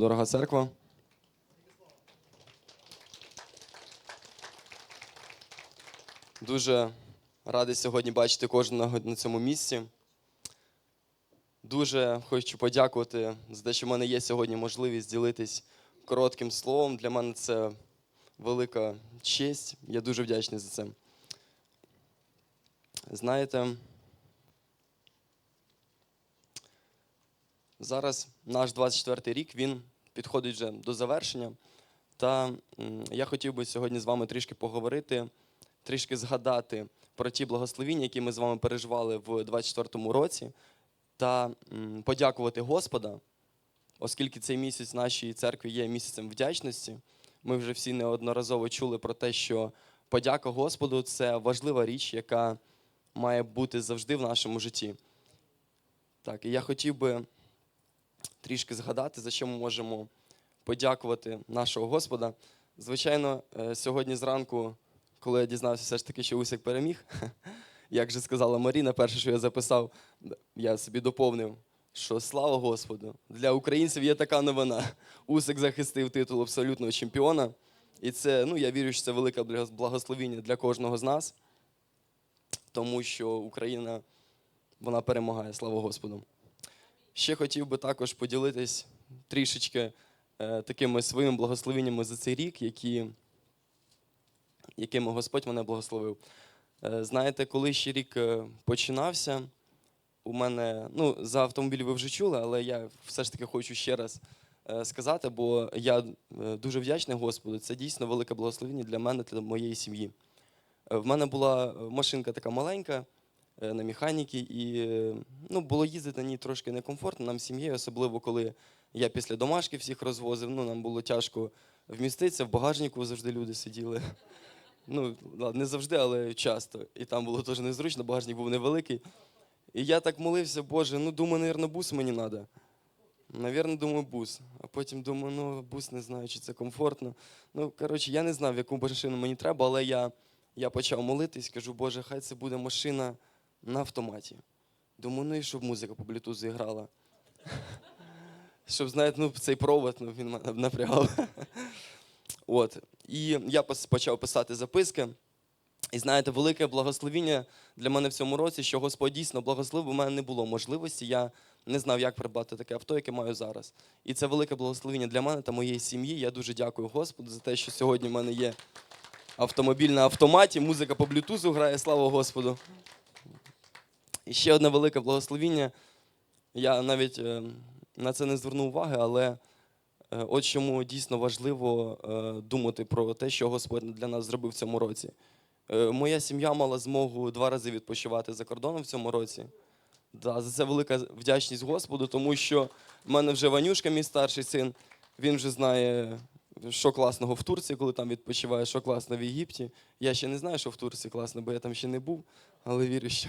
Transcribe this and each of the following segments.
Дорога церква. Дуже радий сьогодні бачити кожного на цьому місці. Дуже хочу подякувати за те, що в мене є сьогодні можливість ділитись коротким словом. Для мене це велика честь. Я дуже вдячний за це. Знаєте, зараз наш 24-й рік він підходить вже до завершення. Та я хотів би сьогодні з вами трішки поговорити, трішки згадати про ті благословіння, які ми з вами переживали в 24-му році, та подякувати Господа, оскільки цей місяць нашій церкві є місяцем вдячності. Ми вже всі неодноразово чули про те, що подяка Господу це важлива річ, яка має бути завжди в нашому житті. Так, і я хотів би трішки згадати, за що ми можемо подякувати нашого Господа. Звичайно, е, сьогодні зранку, коли я дізнався, все ж таки, що Усик переміг, як же сказала Маріна, перше, що я записав, я собі доповнив, що слава Господу, для українців є така новина. Усик захистив титул абсолютного чемпіона. І це, ну, я вірю, що це велике благос- благословіння для кожного з нас, тому що Україна вона перемагає, слава Господу. Ще хотів би також поділитись трішечки е, такими своїми благословеннями за цей рік, які, якими Господь мене благословив. Е, знаєте, коли ще рік е, починався, у мене, ну, за автомобіль ви вже чули, але я все ж таки хочу ще раз сказати, бо я дуже вдячний Господу. Це дійсно велике благословення для мене, для моєї сім'ї. В мене була машинка така маленька на механіки, і е, ну, було їздити на ній трошки некомфортно нам сім'єю, особливо коли я після домашки всіх розвозив. Ну, нам було тяжко вміститися, в багажнику завжди люди сиділи. Ну, не завжди, але часто. І там було теж незручно, багажник був невеликий. І я так молився, Боже, ну думаю, навірно, бус мені треба. Навірно, думаю, бус. А потім думаю, ну бус не знаю, чи це комфортно. Ну, коротше, я не знав, яку машину мені треба, але я, я почав молитись, кажу, Боже, хай це буде машина на автоматі. Думаю, ну і щоб музика по блютузу грала. Щоб, знаєте, ну, цей провод ну, він мене напрягав. От. І я почав писати записки. І знаєте, велике благословіння для мене в цьому році, що Господь дійсно благословив, у мене не було можливості. Я не знав, як придбати таке авто, яке маю зараз. І це велике благословіння для мене та моєї сім'ї. Я дуже дякую Господу за те, що сьогодні в мене є автомобіль на автоматі, музика по блютузу грає, слава Господу. І ще одне велике благословіння. Я навіть е, на це не звернув уваги, але е, от чому дійсно важливо е, думати про те, що Господь для нас зробив в цьому році. Моя сім'я мала змогу два рази відпочивати за кордоном в цьому році. Да, за це велика вдячність Господу, тому що в мене вже Ванюшка, мій старший син, він вже знає, що класного в Турції, коли там відпочиває, що класно в Єгипті. Я ще не знаю, що в Турції класно, бо я там ще не був, але вірю, що,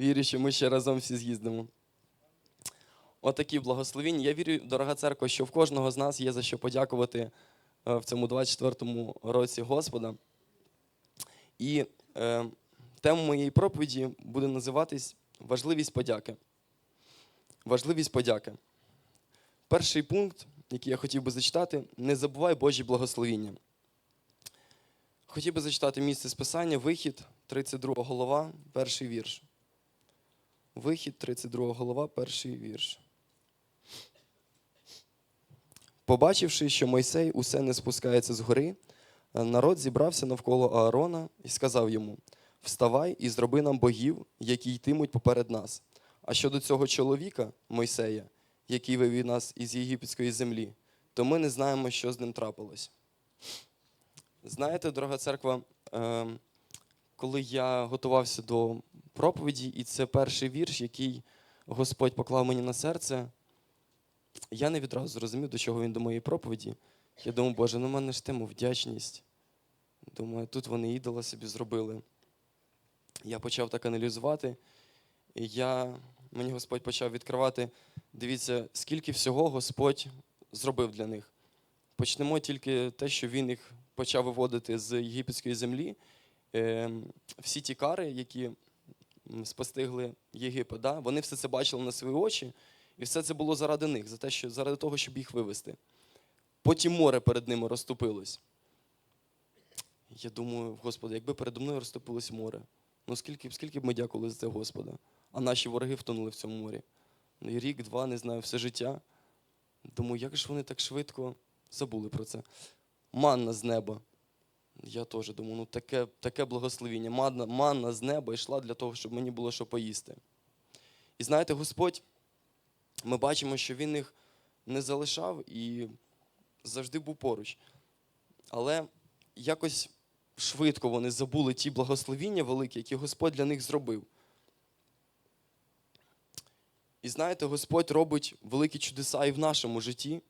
вірю, що ми ще разом всі з'їздимо. Отакі благословіння. Я вірю, дорога церква, що в кожного з нас є за що подякувати е, в цьому 24-му році Господа. І е, тема моєї проповіді буде називатись Важливість подяки. Важливість подяки. Перший пункт, який я хотів би зачитати, не забувай Божі благословіння. Хотів би зачитати місце списання, вихід, 32 голова, перший вірш. Вихід, 32 голова, перший вірш. Побачивши, що Мойсей усе не спускається з гори, народ зібрався навколо Аарона і сказав йому: Вставай і зроби нам богів, які йтимуть поперед нас. А щодо цього чоловіка, Мойсея, який вивів нас із єгипетської землі, то ми не знаємо, що з ним трапилось. Знаєте, дорога церква, е, коли я готувався до проповіді, і це перший вірш, який Господь поклав мені на серце, я не відразу зрозумів, до чого він до моєї проповіді. Я думав, Боже, ну в мене ж тему вдячність. Думаю, тут вони ідола собі зробили. Я почав так аналізувати, і я, мені Господь почав відкривати. Дивіться, скільки всього Господь зробив для них. Почнемо тільки те, що Він їх почав виводити з єгипетської землі. Е, всі ті кари, які спостигли Єгипет, да, вони все це бачили на свої очі. І все це було заради них, за те, що, заради того, щоб їх вивести. Потім море перед ними розступилось. Я думаю, Господи, якби передо мною розступилось море, ну скільки, скільки б ми дякували за це, Господа, а наші вороги втонули в цьому морі. Ну, і рік, два, не знаю, все життя. Думаю, як ж вони так швидко забули про це. Манна з неба. Я теж думаю, ну таке, таке благословіння. Манна, манна з неба йшла для того, щоб мені було що поїсти. І знаєте, Господь, ми бачимо, що Він їх не залишав і завжди був поруч. Але якось швидко вони забули ті благословіння великі, які Господь для них зробив. І знаєте, Господь робить великі чудеса і в нашому житті,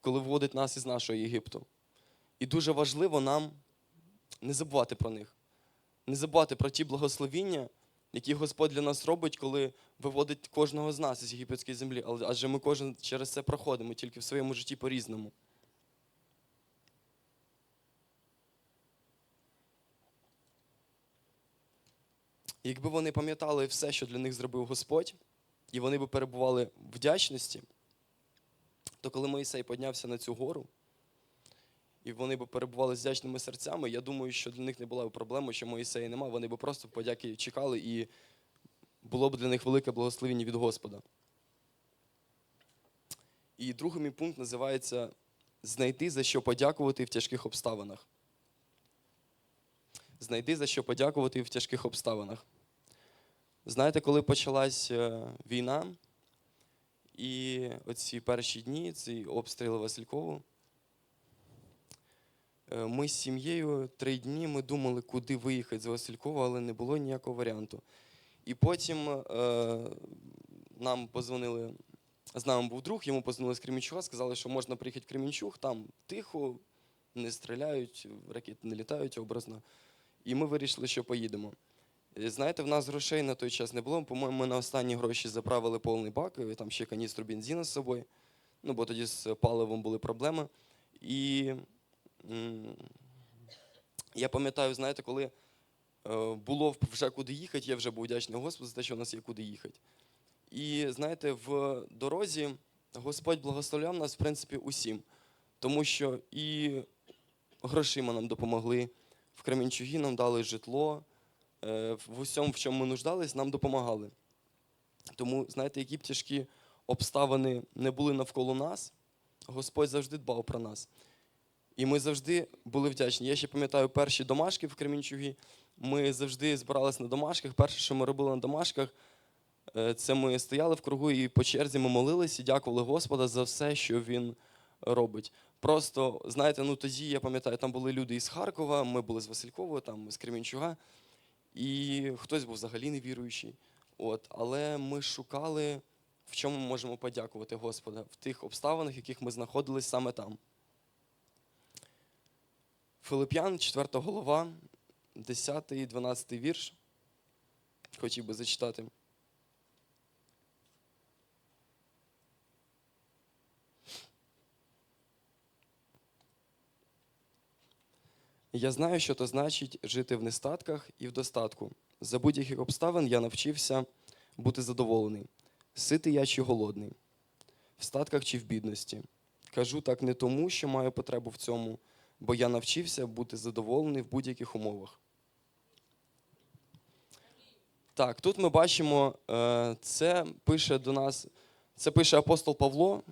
коли вводить нас із нашого Єгипту. І дуже важливо нам не забувати про них, не забувати про ті благословіння, які Господь для нас робить, коли виводить кожного з нас із єгипетської землі. Адже ми кожен через це проходимо, тільки в своєму житті по-різному. Якби вони пам'ятали все, що для них зробив Господь, і вони би перебували в вдячності, то коли Моїсей піднявся на цю гору, і вони б перебували з вдячними серцями, я думаю, що для них не була б проблема, що Моїсея нема. Вони б просто подяки чекали, і було б для них велике благословення від Господа. І другий мій пункт називається знайти за що подякувати в тяжких обставинах. Знайти за що подякувати в тяжких обставинах. Знаєте, коли почалась е, війна, і оці перші дні, ці обстріли Василькову, ми з сім'єю три дні ми думали, куди виїхати з Василькова, але не було ніякого варіанту. І потім е, нам позвонили, з нами був друг, йому позвонили з Кремінчуга, сказали, що можна приїхати в Кремінчуг, там тихо, не стріляють, ракети не літають образно. І ми вирішили, що поїдемо. Знаєте, в нас грошей на той час не було. По-моєму, ми на останні гроші заправили повний бак, і там ще каністру бензину з собою. Ну, бо тоді з паливом були проблеми. І я пам'ятаю, знаєте, коли е, було вже куди їхати, я вже був вдячний Господу за те, що у нас є куди їхати. І знаєте, в дорозі Господь благословляв нас, в принципі, усім. Тому що і грошима нам допомогли, в Кременчугі нам дали житло, е, в усьому, в чому ми нуждались, нам допомагали. Тому, знаєте, які б тяжкі обставини не були навколо нас, Господь завжди дбав про нас. І ми завжди були вдячні. Я ще пам'ятаю перші домашки в Кремінчугі. Ми завжди збиралися на домашках. Перше, що ми робили на домашках, е, це ми стояли в кругу і по черзі ми молилися дякували Господа за все, що Він робить. Просто, знаєте, ну тоді я пам'ятаю, там були люди із Харкова, ми були з Василькова, там з Кремінчуга, і хтось був взагалі невіруючий. От, але ми шукали, в чому ми можемо подякувати Господа, в тих обставинах, в яких ми знаходились саме там. Филип'ян, 4 голова, 10 і 12 вірш. Хотів би зачитати. Я знаю, що то значить жити в нестатках і в достатку. За будь-яких обставин я навчився бути задоволений. Ситий я чи голодний, в статках чи в бідності. Кажу так не тому, що маю потребу в цьому, бо я навчився бути задоволений в будь-яких умовах. Так, тут ми бачимо, е, це пише до нас, це пише апостол Павло,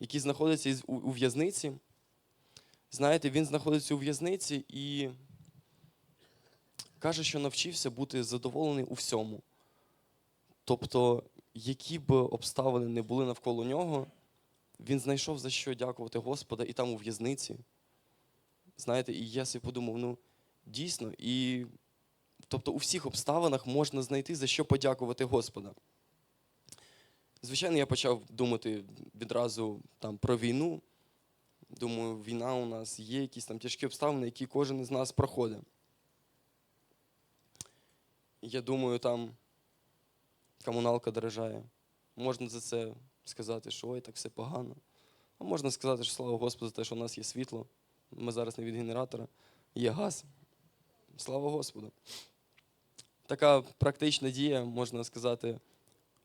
який знаходиться у у в'язниці. Знаєте, він знаходиться у в'язниці і каже, що навчився бути задоволений у всьому. Тобто, які б обставини не були навколо нього, він знайшов за що дякувати Господа і там у в'язниці. Знаєте, і я собі подумав, ну, дійсно, і тобто у всіх обставинах можна знайти за що подякувати Господа. Звичайно, я почав думати відразу там про війну. Думаю, війна у нас є якісь там тяжкі обставини, які кожен із нас проходить. Я думаю, там комуналка дорожає. Можна за це сказати, що ой, так все погано. А можна сказати, що слава Господу за те, що у нас є світло. Ми зараз не від генератора, є газ. Слава Господу. Така практична дія, можна сказати,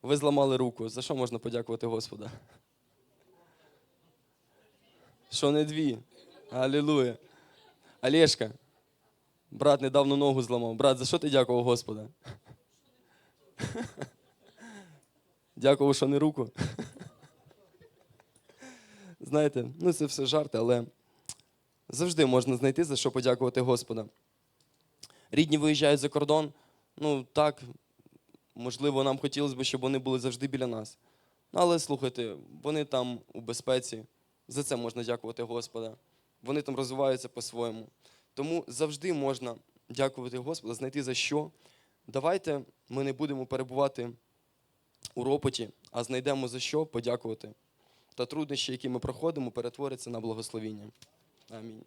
Ви зламали руку. За що можна подякувати Господа? Що не дві? Алілуя. Олешка, брат недавно ногу зламав. Брат, за що ти дякував Господа? Дякував, що не руку. Знаєте, ну це все жарти, але завжди можна знайти за що подякувати Господа. Рідні виїжджають за кордон. Ну так, можливо, нам хотілося б, щоб вони були завжди біля нас. Ну, але слухайте, вони там у безпеці. За це можна дякувати Господа. Вони там розвиваються по-своєму. Тому завжди можна дякувати Господа, знайти за що. Давайте ми не будемо перебувати у ропоті, а знайдемо за що подякувати. Та труднощі, які ми проходимо, перетворяться на благословіння. Амінь.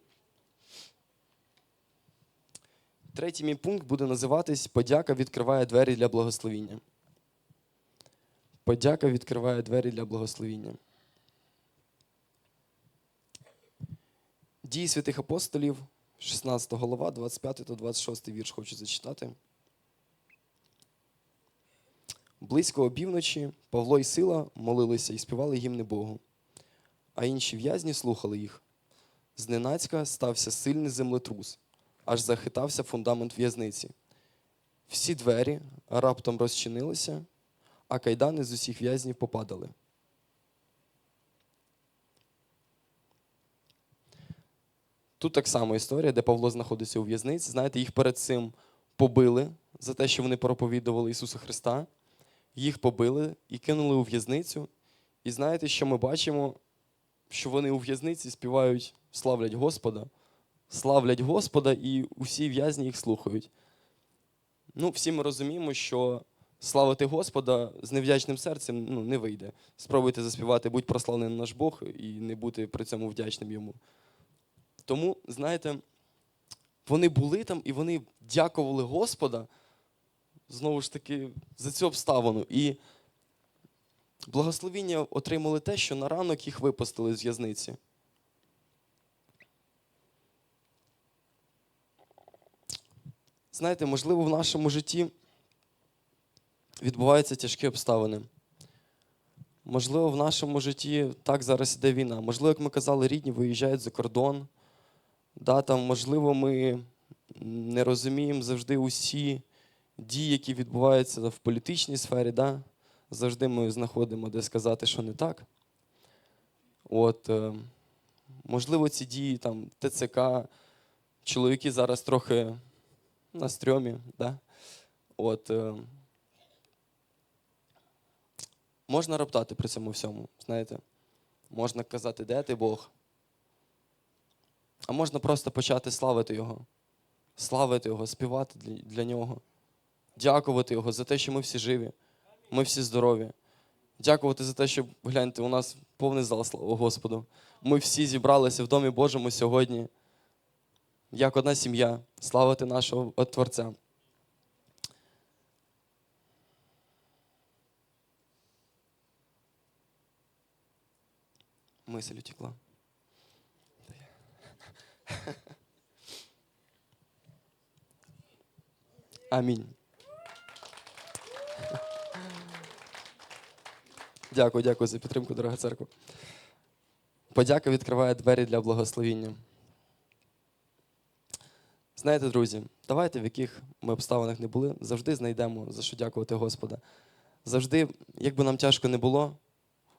Третій мій пункт буде називатись Подяка відкриває двері для благословіння. Подяка відкриває двері для благословіння. Дії святих апостолів, 16 голова, 25 та 26 вірш хочу зачитати. Близько опівночі Павло і Сила молилися і співали гімни Богу, а інші в'язні слухали їх. Зненацька стався сильний землетрус, аж захитався фундамент в'язниці. Всі двері раптом розчинилися, а кайдани з усіх в'язнів попадали. Тут так само історія, де Павло знаходиться у в'язниці. Знаєте, їх перед цим побили за те, що вони проповідували Ісуса Христа. Їх побили і кинули у в'язницю. І знаєте, що ми бачимо? Що вони у в'язниці співають, славлять Господа, славлять Господа, і усі в'язні їх слухають. Ну, всі ми розуміємо, що славити Господа з невдячним серцем ну, не вийде. Спробуйте заспівати Будь прославлений наш Бог і не бути при цьому вдячним йому. Тому, знаєте, вони були там і вони дякували Господа знову ж таки за цю обставину. І благословіння отримали те, що на ранок їх випустили з в'язниці. Знаєте, можливо, в нашому житті відбуваються тяжкі обставини. Можливо, в нашому житті так зараз іде війна. Можливо, як ми казали, рідні виїжджають за кордон. Да, там, можливо, ми не розуміємо завжди усі дії, які відбуваються в політичній сфері. Да? Завжди ми знаходимо, де сказати, що не так. От, е, можливо, ці дії там, ТЦК, чоловіки зараз трохи на стрьомі. Да? От, е, можна роптати при цьому всьому, знаєте. Можна казати, де ти Бог. А можна просто почати славити Його, славити Його, співати для, для Нього, дякувати Його за те, що ми всі живі, ми всі здорові. Дякувати за те, що гляньте, у нас повний зал, слава Господу. Ми всі зібралися в Домі Божому сьогодні, як одна сім'я, славити нашого Творця. Мисль утекла. Амінь. Дякую, дякую за підтримку, дорога церква. Подяка відкриває двері для благословіння. Знаєте, друзі, давайте, в яких ми обставинах не були, завжди знайдемо за що дякувати Господа. Завжди, як би нам тяжко не було,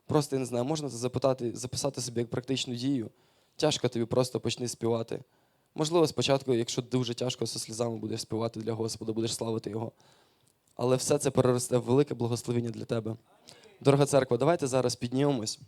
просто я не знаю, можна це запитати, записати собі як практичну дію. Тяжко тобі просто почни співати. Можливо, спочатку, якщо дуже тяжко, зі сльозами будеш співати для Господа, будеш славити Його. Але все це переросте в велике благословення для тебе. Дорога церква, давайте зараз піднімемось.